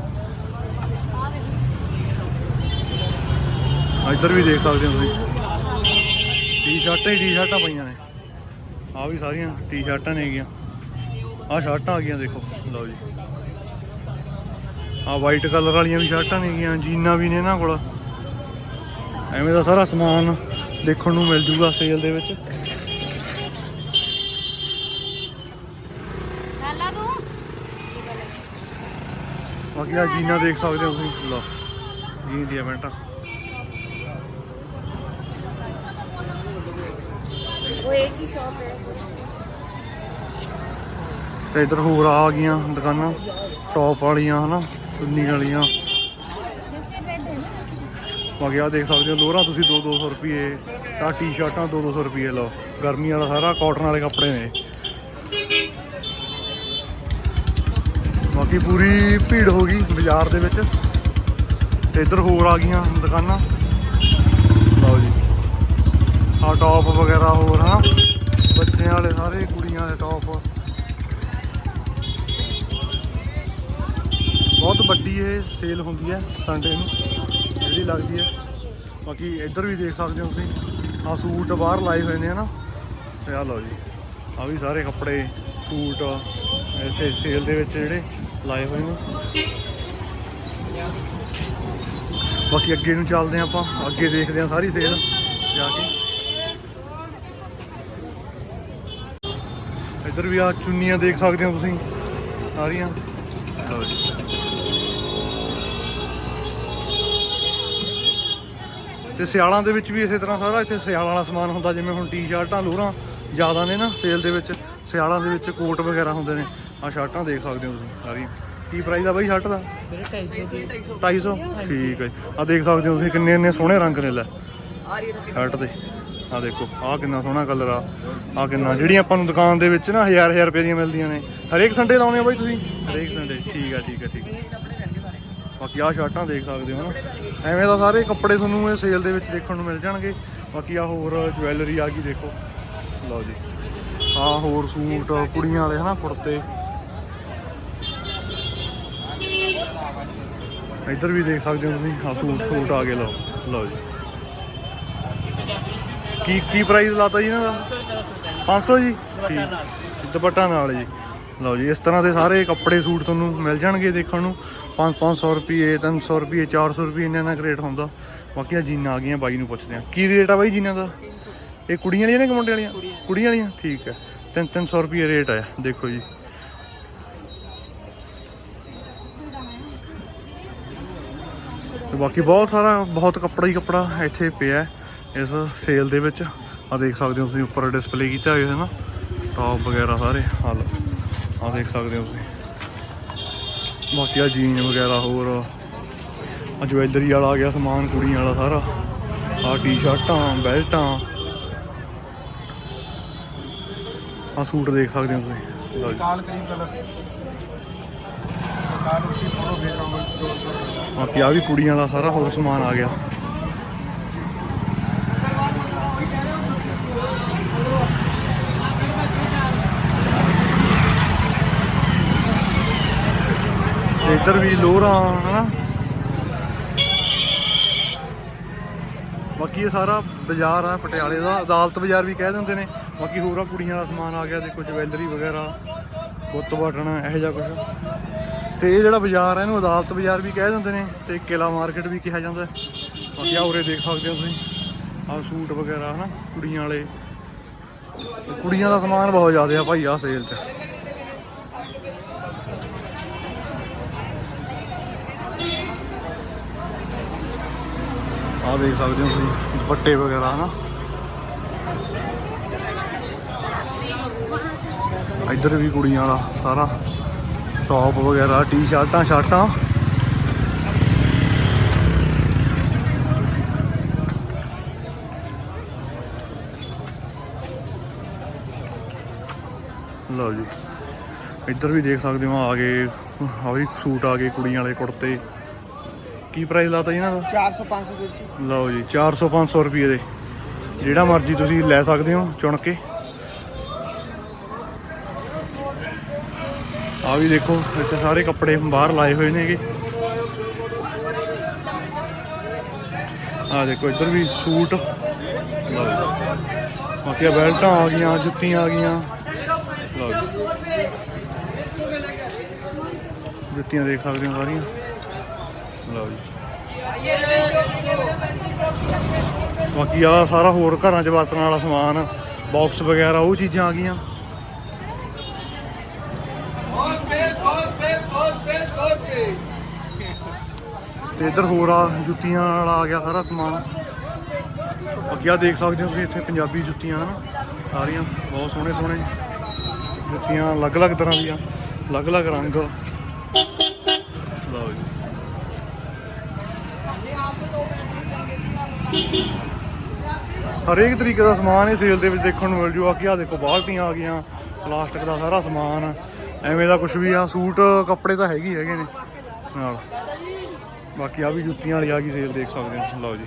ਇੱਧਰ ਵੀ ਦੇਖ ਸਕਦੇ ਹੋ ਤੁਸੀਂ। ਟੀ-ਸ਼ਰਟਾਂ ਹੀ ਟੀ-ਸ਼ਰਟਾਂ ਪਈਆਂ ਨੇ। ਆਹ ਵੀ ਸਾਰੀਆਂ ਟੀ-ਸ਼ਰਟਾਂ ਨੇ ਹੈਗੀਆਂ ਆਹ ਸ਼ਰਟਾਂ ਆ ਗਈਆਂ ਦੇਖੋ ਲਓ ਜੀ। ਆਹ ਵਾਈਟ ਕਲਰ ਵਾਲੀਆਂ ਵੀ ਸ਼ਰਟਾਂ ਨੇ ਹੈਗੀਆਂ ਜੀਨਾਂ ਵੀ ਨੇ ਇਹਨਾਂ ਕੋਲ। ਐਵੇਂ ਦਾ ਸਾਰਾ ਸਮਾਨ ਦੇਖਣ ਨੂੰ ਮਿਲ ਜੂਗਾ ਸੇਲ ਦੇ ਵਿੱਚ। ਬਾਕੀ ਆ ਜੀਨਾਂ ਦੇਖ ਸਕਦੇ ਹੋ ਤੁਸੀਂ। ਲਓ ਜੀਨ ਦੀਆਂ ਪੈਂਟਾਂ। ਉਹ ਇੱਕ ਹੀ ਸ਼ਾਪ ਹੈ। ਤੇ ਇਧਰ ਹੋਰ ਆ ਗਈਆਂ ਦੁਕਾਨਾਂ ਟੌਪ ਵਾਲੀਆਂ, ਹਨਾ, ਚੁੰਨੀ ਵਾਲੀਆਂ। ਬਾਕੀ ਆ ਦੇਖ ਸਕਦੇ ਹੋ ਲੋਰਾਂ ਤੁਸੀਂ 2-200 ਰੁਪਏ ਤਾਂ ਟੀ-ਸ਼ਰਟਾਂ 2-200 ਰੁਪਏ ਲਓ। ਗਰਮੀ ਵਾਲਾ ਸਾਰਾ ਕਾਟਨ ਵਾਲੇ ਕੱਪੜੇ ਨੇ। ਬਾਕੀ ਪੂਰੀ ਭੀੜ ਹੋ ਗਈ ਬਾਜ਼ਾਰ ਦੇ ਵਿੱਚ। ਤੇ ਇੱਧਰ ਹੋਰ ਆ ਗਈਆਂ ਦੁਕਾਨਾਂ। ਲਓ ਜੀ। ਆ ਟੌਪ ਵਗੈਰਾ ਹੋਰ, ਹਨਾ। ਬੱਚਿਆਂ ਵਾਲੇ ਸਾਰੇ, ਕੁੜੀਆਂ ਦੇ ਟੌਪ ਬਹੁਤ ਵੱਡੀ ਇਹ ਸੇਲ ਹੁੰਦੀ ਹੈ ਸੰਡੇ ਨੂੰ, ਜਿਹੜੀ ਲੱਗਦੀ ਹੈ। ਬਾਕੀ ਇੱਧਰ ਵੀ ਦੇਖ ਸਕਦੇ ਹੋ ਤੁਸੀਂ ਆ ਸੂਟ ਬਾਹਰ ਲਾਏ ਹੋਏ ਨੇ, ਹਨਾ। ਤੇ ਆ ਲਓ ਜੀ ਆ ਵੀ ਸਾਰੇ ਕੱਪੜੇ, ਸੂਟ, ਇੱਥੇ ਸੇਲ ਦੇ ਵਿੱਚ ਜਿਹੜੇ ਲਾਏ ਹੋਏ ਨੇ। ਬਾਕੀ ਅੱਗੇ ਨੂੰ ਚੱਲਦੇ ਹਾਂ ਆਪਾਂ, ਅੱਗੇ ਦੇਖਦੇ ਹਾਂ ਸਾਰੀ ਸੇਲ ਜਾ ਕੇ। ਇੱਧਰ ਵੀ ਆ ਚੁੰਨੀਆਂ ਦੇਖ ਸਕਦੇ ਹੋ ਤੁਸੀਂ, ਸਾਰੀਆਂ। ਲਓ ਜੀ। ਤੇ ਸਿਆਲਾਂ ਦੇ ਵਿੱਚ ਵੀ ਇਸੇ ਤਰ੍ਹਾਂ ਸਾਰਾ ਇੱਥੇ ਸਿਆਲ ਵਾਲਾ ਸਮਾਨ ਹੁੰਦਾ ਜਿਵੇਂ ਹੁਣ ਟੀ-ਸ਼ਰਟਾਂ ਲੋਰਾਂ ਜ਼ਿਆਦਾ ਨੇ ਨਾ ਸੇਲ ਦੇ ਵਿੱਚ ਸਿਆਲਾਂ ਦੇ ਵਿੱਚ ਕੋਟ ਵਗੈਰਾ ਹੁੰਦੇ ਨੇ। ਆ ਸ਼ਰਟਾਂ ਦੇਖ ਸਕਦੇ ਹੋ ਤੁਸੀਂ ਸਾਰੀਆਂ ਕੀ ਪ੍ਰਾਈਸ ਆ ਬਾਈ ਸ਼ਰਟ ਦਾ? 250 ਠੀਕ ਹੈ ਆ ਦੇਖ ਸਕਦੇ ਹੋ ਤੁਸੀਂ ਕਿੰਨੇ ਇੰਨੇ ਸੋਹਣੇ ਰੰਗ ਨੇ ਲੈ। ਸ਼ਰਟ ਦੇ। ਆ ਦੇਖੋ ਆ ਕਿੰਨਾ ਸੋਹਣਾ ਕਲਰ ਆ। ਆ ਕਿੰਨਾ ਜਿਹੜੀਆਂ ਆਪਾਂ ਨੂੰ ਦੁਕਾਨ ਦੇ ਵਿੱਚ ਨਾ ਹਜ਼ਾਰ ਹਜ਼ਾਰ ਰੁਪਏ ਦੀਆਂ ਮਿਲਦੀਆਂ ਨੇ। ਹਰੇਕ ਸੰਡੇ ਲਾਉਣੇ ਆ ਬਾਈ ਤੁਸੀਂ? ਹਰੇਕ ਸੰਡੇ ਠੀਕ ਆ ਠੀਕ ਆ ਠੀਕ ਆ। ਬਾਕੀ ਆਹ ਸ਼ਰਟਾਂ ਦੇਖ ਸਕਦੇ ਹੋ ਨਾ। ਐਵੇਂ ਦਾ ਸਾਰੇ ਕੱਪੜੇ ਤੁਹਾਨੂੰ ਇਹ ਸੇਲ ਦੇ ਵਿੱਚ ਦੇਖਣ ਨੂੰ ਮਿਲ ਜਾਣਗੇ। ਬਾਕੀ ਆ ਹੋਰ ਜਵੈਲਰੀ ਆ ਗਈ ਦੇਖੋ। ਲਓ ਜੀ। ਆ ਹੋਰ ਸੂਟ, ਕੁੜੀਆਂ ਵਾਲੇ ਹਨਾ, ਕੁੜਤੇ। ਇੱਧਰ ਵੀ ਦੇਖ ਸਕਦੇ ਹੋ ਤੁਸੀਂ। ਆ ਸੂਟ ਸੂਟ ਆ ਗਏ, ਲਓ ਲਓ ਜੀ। ਕੀ ਕੀ ਪ੍ਰਾਈਸ ਲਾਤਾ ਜੀ ਇਹਨਾਂ ਦਾ? 500 ਜੀ? ਦੁਪੱਟਾ ਨਾਲ ਜੀ। ਲਓ ਜੀ, ਇਸ ਤਰ੍ਹਾਂ ਦੇ ਸਾਰੇ ਕੱਪੜੇ ਸੂਟ ਤੁਹਾਨੂੰ ਮਿਲ ਜਾਣਗੇ ਦੇਖਣ ਨੂੰ। 5-500 ਰੁਪਏ 300 ਰੁਪਏ 400 ਰੁਪਏ ਇੰਨਾ ਨਾ ਰੇਟ ਹੁੰਦਾ। ਬਾਕੀ ਆ ਜੀਨਾਂ ਆ ਗਈਆਂ ਬਾਈ ਨੂੰ ਪੁੱਛਦੇ ਆ ਕੀ ਰੇਟ ਆ ਬਾਈ ਜੀਨਾਂ ਦਾ? ਇਹ ਕੁੜੀਆਂ ਵਾਲੀਆਂ ਨੇ ਕਿ ਮੁੰਡੇ ਵਾਲੀਆਂ? ਕੁੜੀਆਂ। ਵਾਲੀਆਂ? ਠੀਕ ਹੈ। 3-300 ਰੁਪਏ ਰੇਟ ਆ ਦੇਖੋ ਜੀ। ਤੇ ਬਾਕੀ ਬਹੁਤ ਸਾਰਾ ਬਹੁਤ ਕੱਪੜਾ ਹੀ ਕੱਪੜਾ ਇੱਥੇ ਪਿਆ ਇਸ ਸੇਲ ਦੇ ਵਿੱਚ। ਆ ਦੇਖ ਸਕਦੇ ਹੋ ਤੁਸੀਂ ਉੱਪਰ ਡਿਸਪਲੇ ਕੀਤਾ ਹੋਇਆ ਹੈ ਨਾ। ਟੌਪ ਵਗੈਰਾ ਸਾਰੇ ਲਓ। ਆ ਦੇਖ ਸਕਦੇ ਹੋ ਤੁਸੀਂ। ਬਾਕੀ ਆ ਜੀਨ ਵਗੈਰਾ ਹੋਰ। ਆ ਜਵੈਲਰੀ ਵਾਲਾ ਆ ਗਿਆ ਸਮਾਨ ਕੁੜੀਆਂ ਵਾਲਾ ਸਾਰਾ। ਆ ਟੀ-ਸ਼ਰਟਾਂ ਬੈਲਟਾਂ। ਆ ਸੂਟ ਦੇਖ ਸਕਦੇ ਹੋ ਤੁਸੀਂ। ਕਾਲ ਕਰੀਮ ਕਲਰ। ਕਾਲ ਉਸਦੀ ਫੋਟੋ ਦੇਖ ਰਹਾ ਹਾਂ ਬਾਕੀ ਆ ਵੀ ਕੁੜੀਆਂ ਵਾਲਾ ਸਾਰਾ ਹੋਰ ਸਮਾਨ ਆ ਗਿਆ। ਇੱਧਰ ਵੀ ਲੋਰਾਂ, ਹਨਾ? ਬਾਕੀ ਇਹ ਸਾਰਾ ਬਾਜ਼ਾਰ ਆ, ਪਟਿਆਲੇ ਦਾ, ਅਦਾਲਤ ਬਾਜ਼ਾਰ ਵੀ ਕਹਿ ਦਿੰਦੇ ਨੇ। ਬਾਕੀ ਹੋਰ ਆ ਕੁੜੀਆਂ ਦਾ ਸਮਾਨ ਆ ਗਿਆ, ਦੇਖੋ ਜਵੈਲਰੀ ਵਗੈਰਾ, ਗੁੱਤ ਬਟਨ ਇਹੋ ਜਿਹਾ ਕੁਝ ਤੇ ਇਹ ਜਿਹੜਾ ਬਾਜ਼ਾਰ ਹੈ ਇਹਨੂੰ ਅਦਾਲਤ ਬਾਜ਼ਾਰ ਵੀ ਕਹਿ ਦਿੰਦੇ ਨੇ ਤੇ ਕਿਲਾ ਮਾਰਕੀਟ ਵੀ ਕਿਹਾ ਜਾਂਦਾ। ਬਾਕੀ ਆ ਉਰੇ ਦੇਖ ਸਕਦੇ ਹੋ ਤੁਸੀਂ। ਆਹ ਸੂਟ ਵਗੈਰਾ, ਹਨਾ, ਕੁੜੀਆਂ ਵਾਲੇ। ਕੁੜੀਆਂ ਦਾ ਸਮਾਨ ਬਹੁਤ ਜ਼ਿਆਦਾ ਆ ਭਾਈ ਆ ਸੇਲ 'ਚ। ਆਹ ਦੇਖ ਸਕਦੇ ਹੋ ਤੁਸੀਂ ਦੁਪੱਟੇ ਵਗੈਰਾ, ਹਨਾ? ਇੱਧਰ ਵੀ ਕੁੜੀਆਂ ਵਾਲਾ ਸਾਰਾ ਟੌਪ ਵਗੈਰਾ, ਟੀ-ਸ਼ਰਟਾਂ, ਸ਼ਰਟਾਂ। ਲਓ ਜੀ। ਇੱਧਰ ਵੀ ਦੇਖ ਸਕਦੇ ਹੋ, ਆ ਗਏ, ਆ ਵੀ ਸੂਟ ਆ ਗਏ ਕੁੜੀਆਂ ਵਾਲੇ ਕੁੜਤੇ। ਕੀ ਪ੍ਰਾਈਸ ਲਾਤਾ ਜੀ ਇਹਨਾਂ ਦਾ? 400 500 ਦੇ ਵਿੱਚ। ਲਓ ਜੀ 400 500 ਰੁਪਏ ਦੇ। ਜਿਹੜਾ ਮਰਜ਼ੀ ਤੁਸੀਂ ਲੈ ਸਕਦੇ ਹੋ ਚੁਣ ਕੇ। ਆ ਵੀ ਦੇਖੋ ਇੱਥੇ ਸਾਰੇ ਕੱਪੜੇ ਬਾਹਰ ਲਾਏ ਹੋਏ ਨੇਗੇ। ਆ ਦੇਖੋ ਇੱਧਰ ਵੀ ਸੂਟ। ਲਓ ਬਾਕੀ ਬੈਲਟਾਂ ਆ ਗਈਆਂ ਜੁੱਤੀਆਂ ਆ ਗਈਆਂ। ਲਓ ਜੁੱਤੀਆਂ ਦੇਖ ਸਕਦੇ ਹੋ ਸਾਰੀਆਂ। ਲਓ ਜੀ। ਬਾਕੀ ਆ ਸਾਰਾ ਹੋਰ ਘਰਾਂ 'ਚ ਵਰਤਣ ਵਾਲਾ ਸਮਾਨ ਬਾਕਸ ਵਗੈਰਾ, ਉਹ ਚੀਜ਼ਾਂ ਆ ਗਈਆਂ। ਤੇ ਇੱਧਰ ਹੋਰ ਆ, ਜੁੱਤੀਆਂ ਵਾਲਾ ਆ ਗਿਆ ਸਾਰਾ ਸਮਾਨ। ਬਾਕੀ ਆ ਦੇਖ ਸਕਦੇ ਹੋ ਤੁਸੀਂ ਇੱਥੇ ਪੰਜਾਬੀ ਜੁੱਤੀਆਂ ਹਨ ਸਾਰੀਆਂ, ਬਹੁਤ ਸੋਹਣੇ ਸੋਹਣੇ ਜੁੱਤੀਆਂ ਅਲੱਗ-ਅਲੱਗ ਤਰ੍ਹਾਂ ਦੀਆਂ, ਅਲੱਗ-ਅਲੱਗ ਰੰਗ। ਲਓ ਜੀ। ਹਰੇਕ ਤਰੀਕੇ ਦਾ ਸਮਾਨ ਇਹ ਸੇਲ ਦੇ ਵਿੱਚ ਦੇਖਣ ਨੂੰ ਮਿਲ ਜੂਗਾ ਕਿ ਆ ਦੇਖੋ ਬਾਲਟੀਆਂ ਆ ਗਈਆਂ ਪਲਾਸਟਿਕ ਦਾ ਸਾਰਾ ਸਮਾਨ। ਐਵੇਂ ਦਾ ਕੁਝ ਵੀ ਆ ਸੂਟ ਕੱਪੜੇ ਤਾਂ ਹੈਗੇ ਹੈਗੇ ਨੇ। ਨਾਲ। ਬਾਕੀ ਆ ਵੀ ਜੁੱਤੀਆਂ ਵਾਲੀ ਆ ਗਈ ਸੇਲ ਦੇਖ ਸਕਦੇ ਹੋ ਲਓ ਜੀ।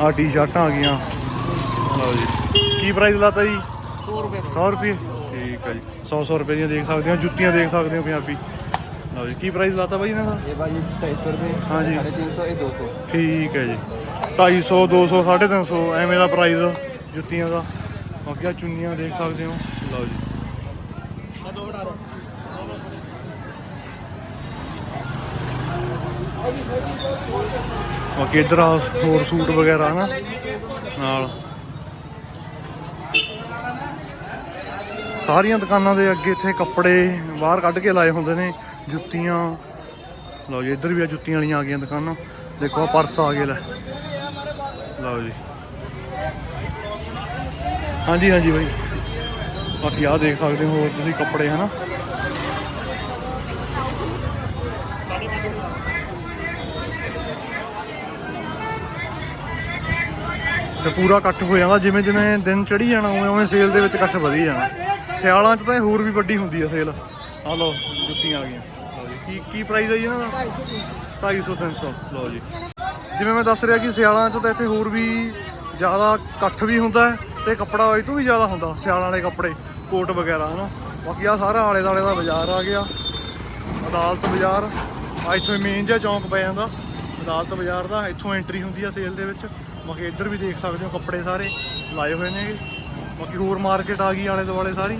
ਆ ਟੀ-ਸ਼ਰਟਾਂ ਆ ਗਈਆਂ। ਲਓ ਜੀ। ਕੀ ਪ੍ਰਾਈਸ ਲਾਤਾ ਜੀ? 100 ਰੁਪਏ। 100 ਰੁਪਏ। ਠੀਕ ਆ ਜੀ। 100 100 ਰੁਪਏ ਦੀਆਂ ਦੇਖ ਸਕਦੇ ਹੋ ਜੁੱਤੀਆਂ ਦੇਖ ਸਕਦੇ ਹੋ ਪੰਜਾਬੀ। ਲਓ ਜੀ ਕੀ ਪ੍ਰਾਈਸ ਲਾਤਾ ਬਾਈ ਇਹਨਾਂ ਦਾ? ਇਹ ਭਾਜੀ 250 ਰੁਪਏ ਹਾਂ ਜੀ। 350 ਇਹ 200 ਠੀਕ ਹੈ ਜੀ। 250 200 350 ਐਵੇਂ ਦਾ ਪ੍ਰਾਈਸ ਜੁੱਤੀਆਂ ਦਾ। ਬਾਕੀ ਆਹ ਚੁੰਨੀਆਂ ਦੇਖ ਸਕਦੇ ਹੋ। ਲਓ ਜੀ। ਬਾਕੀ ਇੱਧਰ ਆ ਹੋਰ ਸੂਟ ਵਗੈਰਾ ਨਾ ਨਾਲ। ਸਾਰੀਆਂ ਦੁਕਾਨਾਂ ਦੇ ਅੱਗੇ ਇੱਥੇ ਕੱਪੜੇ ਬਾਹਰ ਕੱਢ ਕੇ ਲਾਏ ਹੁੰਦੇ ਨੇ। ਜੁੱਤੀਆਂ। ਲਓ ਜੀ, ਇੱਧਰ ਵੀ ਆ ਜੁੱਤੀਆਂ ਵਾਲੀਆਂ ਆ ਗਈਆਂ ਦੁਕਾਨਾਂ। ਦੇਖੋ ਆ ਪਰਸ ਆ ਗਏ ਲੈ। ਲਓ ਜੀ। ਹਾਂਜੀ ਹਾਂਜੀ ਬਾਈ। ਬਾਕੀ ਆ ਦੇਖ ਸਕਦੇ ਹੋ ਹੋਰ ਤੁਸੀਂ ਕੱਪੜੇ, ਹਨਾ? ਤੇ ਪੂਰਾ ਇਕੱਠ ਹੋ ਜਾਂਦਾ, ਜਿਵੇਂ ਜਿਵੇਂ ਦਿਨ ਚੜੀ ਜਾਣਾ, ਉਵੇਂ ਉਵੇਂ ਸੇਲ ਦੇ ਵਿੱਚ ਇਕੱਠ ਵਧੀ ਜਾਣਾ। ਸਿਆਲਾਂ 'ਚ ਤਾਂ ਇਹ ਹੋਰ ਵੀ ਵੱਡੀ ਹੁੰਦੀ ਆ ਸੇਲ ਆ ਲਓ ਜੁੱਤੀਆਂ ਆ ਗਈਆਂ। ਲਓ ਜੀ ਕੀ ਕੀ ਪ੍ਰਾਈਸ ਹੈ ਜੀ ਇਹਨਾਂ ਦਾ? 250 300 ਲਓ ਜੀ। ਜਿਵੇਂ ਮੈਂ ਦੱਸ ਰਿਹਾ ਕਿ ਸਿਆਲਾਂ 'ਚ ਤਾਂ ਇੱਥੇ ਹੋਰ ਵੀ ਜ਼ਿਆਦਾ ਇਕੱਠ ਵੀ ਹੁੰਦਾ ਤੇ ਕੱਪੜਾ ਇਹ ਤੋਂ ਵੀ ਜ਼ਿਆਦਾ ਹੁੰਦਾ ਸਿਆਲਾਂ ਵਾਲੇ ਕੱਪੜੇ ਕੋਟ ਵਗੈਰਾ ਹਨਾ? ਬਾਕੀ ਆ ਸਾਰਾ ਆਲੇ ਦਾਲੇ ਦਾ ਬਾਜ਼ਾਰ ਆ ਗਿਆ। ਅਦਾਲਤ ਬਾਜ਼ਾਰ। ਆ ਇੱਥੋਂ ਮੇਨ ਜਿਹਾ ਚੌਂਕ ਪੈ ਜਾਂਦਾ। ਅਦਾਲਤ ਬਾਜ਼ਾਰ ਦਾ ਇੱਥੋਂ ਐਂਟਰੀ ਹੁੰਦੀ ਆ ਸੇਲ ਦੇ ਵਿੱਚ। ਬਾਕੀ ਇੱਧਰ ਵੀ ਦੇਖ ਸਕਦੇ ਹੋ ਕੱਪੜੇ ਸਾਰੇ ਲਾਏ ਹੋਏ ਨੇ ਬਾਕੀ ਹੋਰ ਮਾਰਕੀਟ ਆ ਗਈ ਆਲੇ ਦੁਆਲੇ ਸਾਰੀ।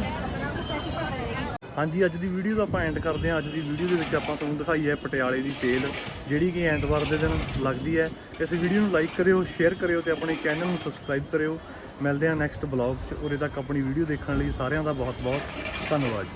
ਹਾਂਜੀ, ਅੱਜ ਦੀ ਵੀਡੀਓ ਦਾ ਆਪਾਂ ਐਂਡ ਕਰਦੇ ਹਾਂ। ਅੱਜ ਦੀ ਵੀਡੀਓ ਦੇ ਵਿੱਚ ਆਪਾਂ ਤੁਹਾਨੂੰ ਦਿਖਾਈ ਹੈ ਪਟਿਆਲੇ ਦੀ ਸੇਲ ਜਿਹੜੀ ਕਿ ਐਤਵਾਰ ਦੇ ਦਿਨ ਲੱਗਦੀ ਹੈ। ਇਸ ਵੀਡੀਓ ਨੂੰ ਲਾਈਕ ਕਰਿਓ ਸ਼ੇਅਰ ਕਰਿਓ ਤੇ ਆਪਣੇ ਚੈਨਲ ਨੂੰ ਸਬਸਕ੍ਰਾਈਬ ਕਰਿਓ। ਮਿਲਦੇ ਹਾਂ ਨੈਕਸਟ ਬਲੌਗ 'ਚ। ਉਰੇ ਤੱਕ ਆਪਣੀ ਵੀਡੀਓ ਦੇਖਣ ਲਈ ਸਾਰਿਆਂ ਦਾ ਬਹੁਤ ਬਹੁਤ ਧੰਨਵਾਦ